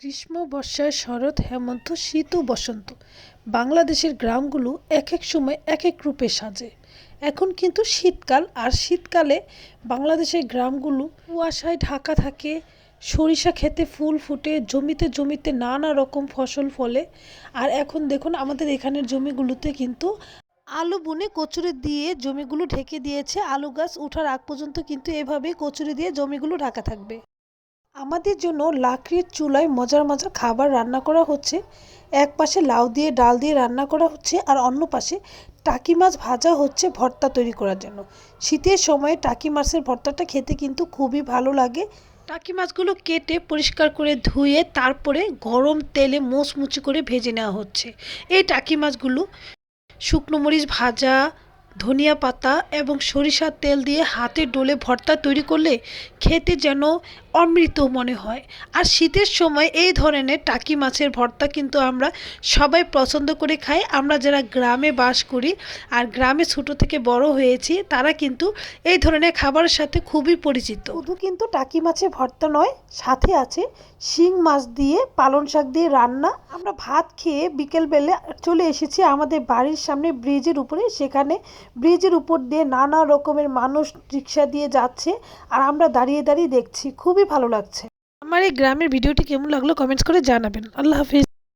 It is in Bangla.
গ্রীষ্ম, বর্ষা, শরৎ, হেমন্ত, শীত ও বসন্ত। বাংলাদেশের গ্রামগুলো এক এক সময় এক এক রূপে সাজে। এখন কিন্তু শীতকাল, আর শীতকালে বাংলাদেশের গ্রামগুলো কুয়াশায় ঢাকা থাকে, সরিষা খেতে ফুল ফুটে, জমিতে জমিতে নানা রকম ফসল ফলে। আর এখন দেখুন, আমাদের এখানের জমিগুলোতে কিন্তু আলু বুনে কচুরি দিয়ে জমিগুলো ঢেকে দিয়েছে। আলু গাছ ওঠার আগ পর্যন্ত কিন্তু এভাবেই কচুরি দিয়ে জমিগুলো ঢাকা থাকবে। আমাদের জন্য লাকড়ির চুলায় মজার মজার খাবার রান্না করা হচ্ছে। এক পাশে লাউ দিয়ে, ডাল দিয়ে রান্না করা হচ্ছে আর অন্য পাশে টাকি মাছ ভাজা হচ্ছে ভর্তা তৈরি করার জন্য। শীতের সময়ে টাকি মাছের ভর্তাটা খেতে কিন্তু খুবই ভালো লাগে। টাকি মাছগুলো কেটে পরিষ্কার করে ধুয়ে তারপরে গরম তেলে মোচমুচি করে ভেজে নেওয়া হচ্ছে। এই টাকি মাছগুলো শুকনো মরিচ ভাজা ধনিয়া পাতা এবং সরিষার তেল দিয়ে হাতে ডোলে ভর্তা তৈরি করলে খেতে যেন অমৃত মনে হয়। আর শীতের সময় এই ধরনের টাকি মাছের ভর্তা কিন্তু আমরা সবাই পছন্দ করে খাই। আমরা যারা গ্রামে বাস করি আর গ্রামে ছোটো থেকে বড় হয়েছি, তারা কিন্তু এই ধরনের খাবারের সাথে খুবই পরিচিত। শুধু কিন্তু টাকি মাছের ভর্তা নয়, সাথে আছে শিং মাছ দিয়ে, পালং শাক দিয়ে রান্না। আমরা ভাত খেয়ে বিকেলবেলা চলে এসেছি আমাদের বাড়ির সামনে ব্রিজের উপরে। সেখানে ব্রিজের উপর দিয়ে নানা রকমের মানুষ রিক্সা দিয়ে যাচ্ছে আর আমরা দাঁড়িয়ে দাঁড়িয়ে দেখছি। খুবই ভালো লাগছে। আমার এই গ্রামের ভিডিওটি কেমন লাগল কমেন্টস করে জানাবেন। আল্লাহ হাফিজ।